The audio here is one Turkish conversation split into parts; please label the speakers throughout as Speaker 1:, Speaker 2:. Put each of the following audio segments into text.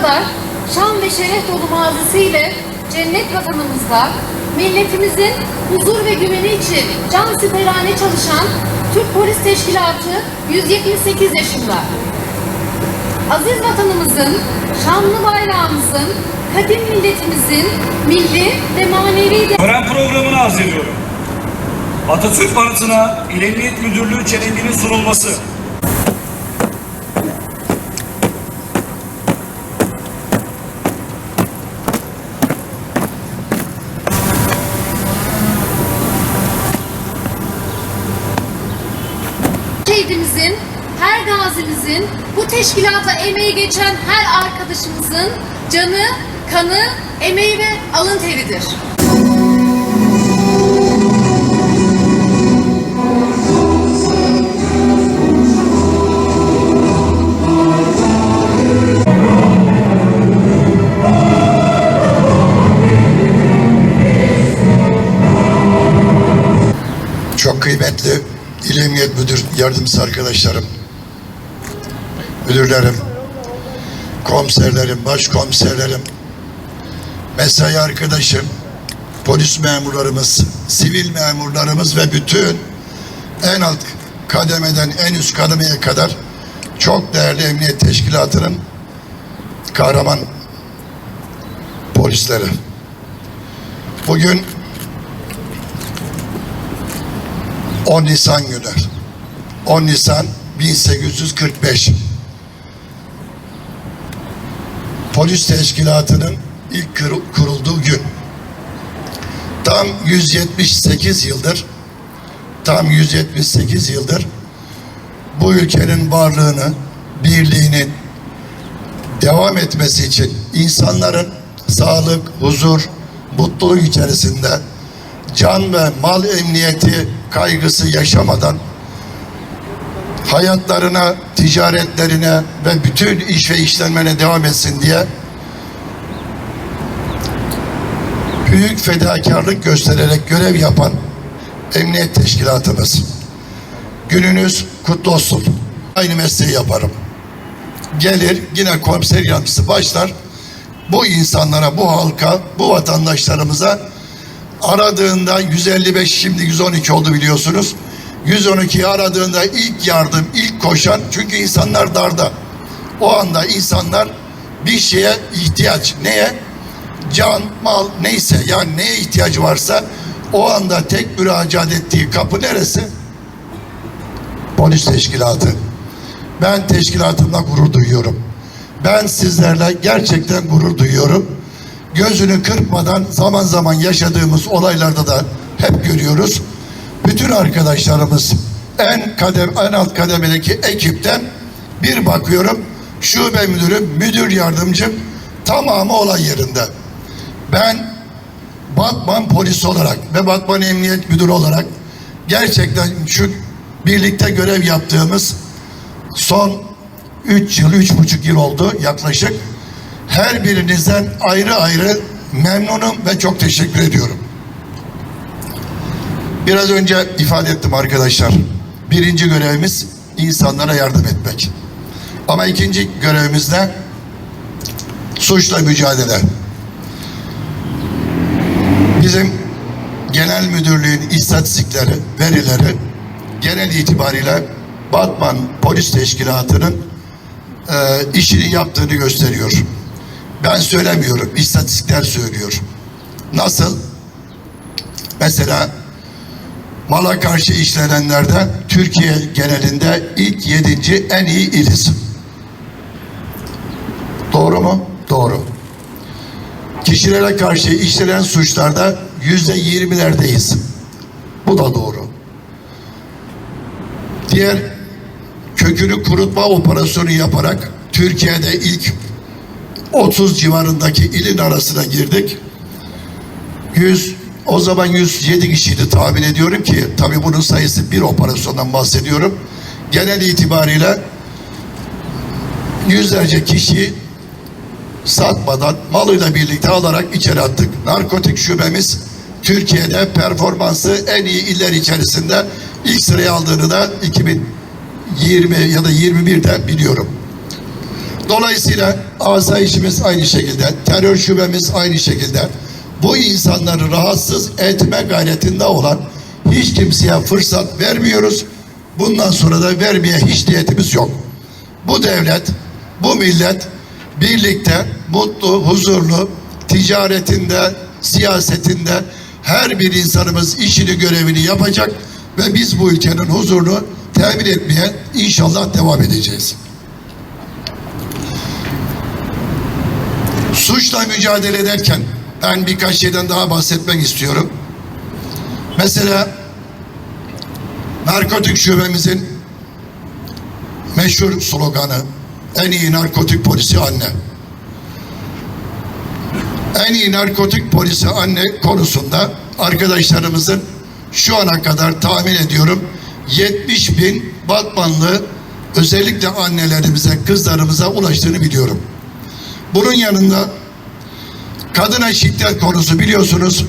Speaker 1: kadar şan ve şeref dolu mazisiyle cennet vatanımızda milletimizin huzur ve güveni için can siperhane çalışan Türk Polis Teşkilatı 178 yaşında. Aziz vatanımızın, şanlı bayrağımızın, kadim milletimizin milli ve manevi
Speaker 2: Tören programını arz ediyorum. Atatürk Anıtı'na İl Emniyet Müdürlüğü çelenginin sunulması.
Speaker 1: Şehidimizin, her gazimizin, bu teşkilata emeği geçen her arkadaşımızın canı, kanı, emeği ve alın teridir.
Speaker 3: Yardımcısı arkadaşlarım, müdürlerim, komiserlerim, başkomiserlerim, mesai arkadaşım, polis memurlarımız, sivil memurlarımız ve bütün en alt kademeden en üst kademeye kadar çok değerli emniyet teşkilatının kahraman polisleri. Bugün 10 Nisan günü. 10 Nisan 1845. Polis teşkilatının ilk kur- kurulduğu gün. Tam 178 yıldır tam 178 yıldır bu ülkenin varlığını, birliğinin devam etmesi için insanların sağlık, huzur, mutluluk içerisinde can ve mal emniyeti kaygısı yaşamadan hayatlarına, ticaretlerine ve bütün iş ve işlemlerine devam etsin diye büyük fedakarlık göstererek görev yapan emniyet teşkilatımız. Gününüz kutlu olsun. Aynı mesleği yaparım. Gelir yine komiser yardımcısı başlar. Bu insanlara, bu halka, bu vatandaşlarımıza aradığında 155 şimdi 112 oldu biliyorsunuz. 112'yi aradığında ilk yardım, ilk koşan çünkü insanlar darda. O anda insanlar bir şeye ihtiyaç. Neye? Can, mal neyse yani neye ihtiyacı varsa o anda tek müracaat ettiği kapı neresi? Polis teşkilatı. Ben teşkilatımla gurur duyuyorum. Ben sizlerle gerçekten gurur duyuyorum gözünü kırpmadan zaman zaman yaşadığımız olaylarda da hep görüyoruz. Bütün arkadaşlarımız en kadem en alt kademedeki ekipten bir bakıyorum şube müdürüm, müdür yardımcım tamamı olay yerinde. Ben Batman polis olarak ve Batman Emniyet Müdürü olarak gerçekten şu birlikte görev yaptığımız son 3 yıl, üç buçuk yıl oldu yaklaşık her birinizden ayrı ayrı memnunum ve çok teşekkür ediyorum. Biraz önce ifade ettim arkadaşlar. Birinci görevimiz insanlara yardım etmek. Ama ikinci görevimiz de suçla mücadele. Bizim genel müdürlüğün istatistikleri, verileri genel itibariyle Batman Polis Teşkilatı'nın e, işini yaptığını gösteriyor. Ben söylemiyorum, istatistikler söylüyor. Nasıl? Mesela mala karşı işlenenlerde Türkiye genelinde ilk yedinci en iyi iliz. Doğru mu? Doğru. Kişilere karşı işlenen suçlarda yüzde yirmilerdeyiz. Bu da doğru. Diğer kökünü kurutma operasyonu yaparak Türkiye'de ilk 30 civarındaki ilin arasına girdik. 100 o zaman 107 kişiydi tahmin ediyorum ki tabi bunun sayısı bir operasyondan bahsediyorum. Genel itibariyle yüzlerce kişi satmadan malıyla birlikte alarak içeri attık. Narkotik şubemiz Türkiye'de performansı en iyi iller içerisinde ilk sıraya aldığını da 2020 ya da 21'de biliyorum. Dolayısıyla asayişimiz aynı şekilde, terör şubemiz aynı şekilde bu insanları rahatsız etme gayretinde olan hiç kimseye fırsat vermiyoruz. Bundan sonra da vermeye hiç niyetimiz yok. Bu devlet, bu millet birlikte mutlu, huzurlu, ticaretinde, siyasetinde her bir insanımız işini, görevini yapacak ve biz bu ülkenin huzurunu temin etmeye inşallah devam edeceğiz. Suçla mücadele ederken ben birkaç şeyden daha bahsetmek istiyorum. Mesela narkotik şubemizin meşhur sloganı en iyi narkotik polisi anne. En iyi narkotik polisi anne konusunda arkadaşlarımızın şu ana kadar tahmin ediyorum 70 bin Batmanlı özellikle annelerimize, kızlarımıza ulaştığını biliyorum. Bunun yanında kadına şiddet konusu biliyorsunuz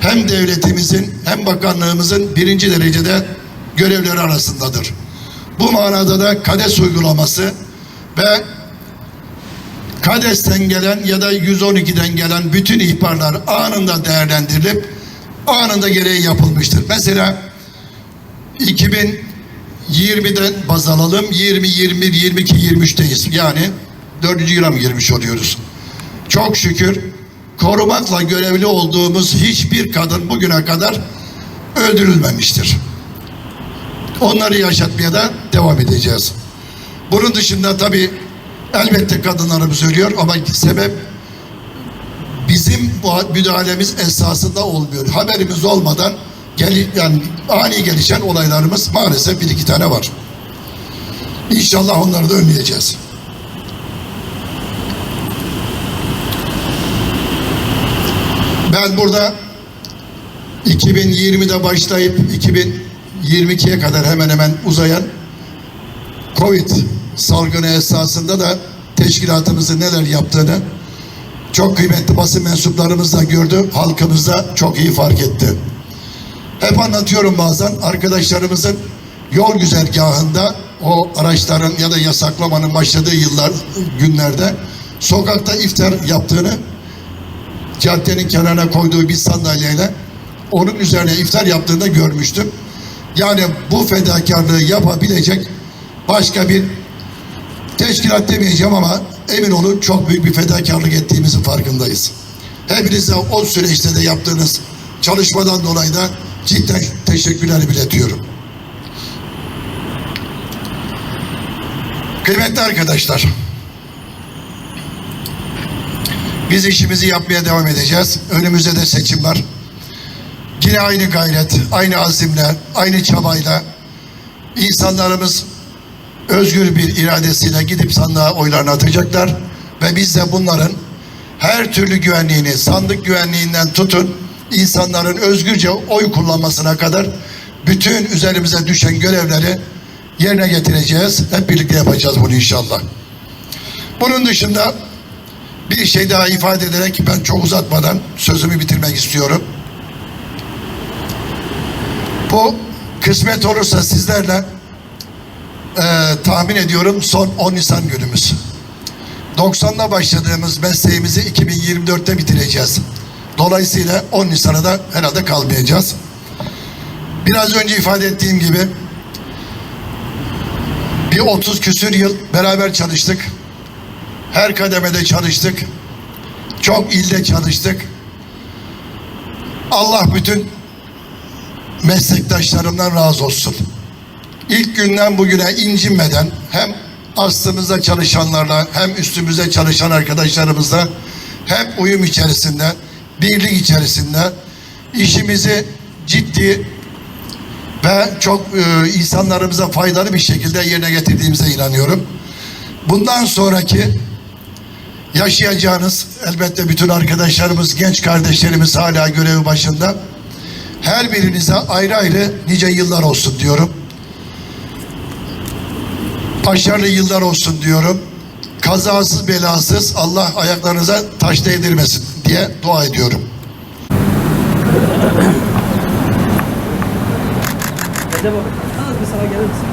Speaker 3: hem devletimizin hem bakanlığımızın birinci derecede görevleri arasındadır. Bu manada da KADES uygulaması ve KADES'ten gelen ya da 112'den gelen bütün ihbarlar anında değerlendirilip anında gereği yapılmıştır. Mesela 2020'den baz alalım. 20, 21, 22, 23'teyiz. Yani dördüncü yıla mı girmiş oluyoruz? Çok şükür korumakla görevli olduğumuz hiçbir kadın bugüne kadar öldürülmemiştir. Onları yaşatmaya da devam edeceğiz. Bunun dışında tabii elbette kadınlarımız ölüyor ama sebep bizim bu müdahalemiz esasında olmuyor. Haberimiz olmadan gel, yani ani gelişen olaylarımız maalesef bir iki tane var. İnşallah onları da önleyeceğiz. Ben burada 2020'de başlayıp 2022'ye kadar hemen hemen uzayan Covid salgını esasında da teşkilatımızın neler yaptığını çok kıymetli basın mensuplarımız da gördü, halkımız da çok iyi fark etti. Hep anlatıyorum bazen arkadaşlarımızın yol güzergahında o araçların ya da yasaklamanın başladığı yıllar, günlerde sokakta iftar yaptığını caddenin kenarına koyduğu bir sandalyeyle onun üzerine iftar yaptığını görmüştüm. Yani bu fedakarlığı yapabilecek başka bir teşkilat demeyeceğim ama emin olun çok büyük bir fedakarlık ettiğimizin farkındayız. Hepinize o süreçte de yaptığınız çalışmadan dolayı da cidden teşekkürler iletiyorum. Kıymetli arkadaşlar, biz işimizi yapmaya devam edeceğiz. Önümüzde de seçim var. Yine aynı gayret, aynı azimle, aynı çabayla insanlarımız özgür bir iradesiyle gidip sandığa oylarını atacaklar ve biz de bunların her türlü güvenliğini, sandık güvenliğinden tutun, insanların özgürce oy kullanmasına kadar bütün üzerimize düşen görevleri yerine getireceğiz. Hep birlikte yapacağız bunu inşallah. Bunun dışında bir şey daha ifade ederek ben çok uzatmadan sözümü bitirmek istiyorum. Bu kısmet olursa sizlerle e, tahmin ediyorum son 10 Nisan günümüz. 90'da başladığımız mesleğimizi 2024'te bitireceğiz. Dolayısıyla 10 Nisan'a da herhalde kalmayacağız. Biraz önce ifade ettiğim gibi bir 30 küsür yıl beraber çalıştık. Her kademede çalıştık. Çok ilde çalıştık. Allah bütün meslektaşlarımdan razı olsun. İlk günden bugüne incinmeden hem aslımızda çalışanlarla hem üstümüzde çalışan arkadaşlarımızla hep uyum içerisinde, birlik içerisinde işimizi ciddi ve çok e, insanlarımıza faydalı bir şekilde yerine getirdiğimize inanıyorum. Bundan sonraki yaşayacağınız elbette bütün arkadaşlarımız, genç kardeşlerimiz hala görevi başında. Her birinize ayrı ayrı nice yıllar olsun diyorum. Başarılı yıllar olsun diyorum. Kazasız belasız Allah ayaklarınıza taş değdirmesin diye dua ediyorum.
Speaker 4: Bir sağa gelir misin?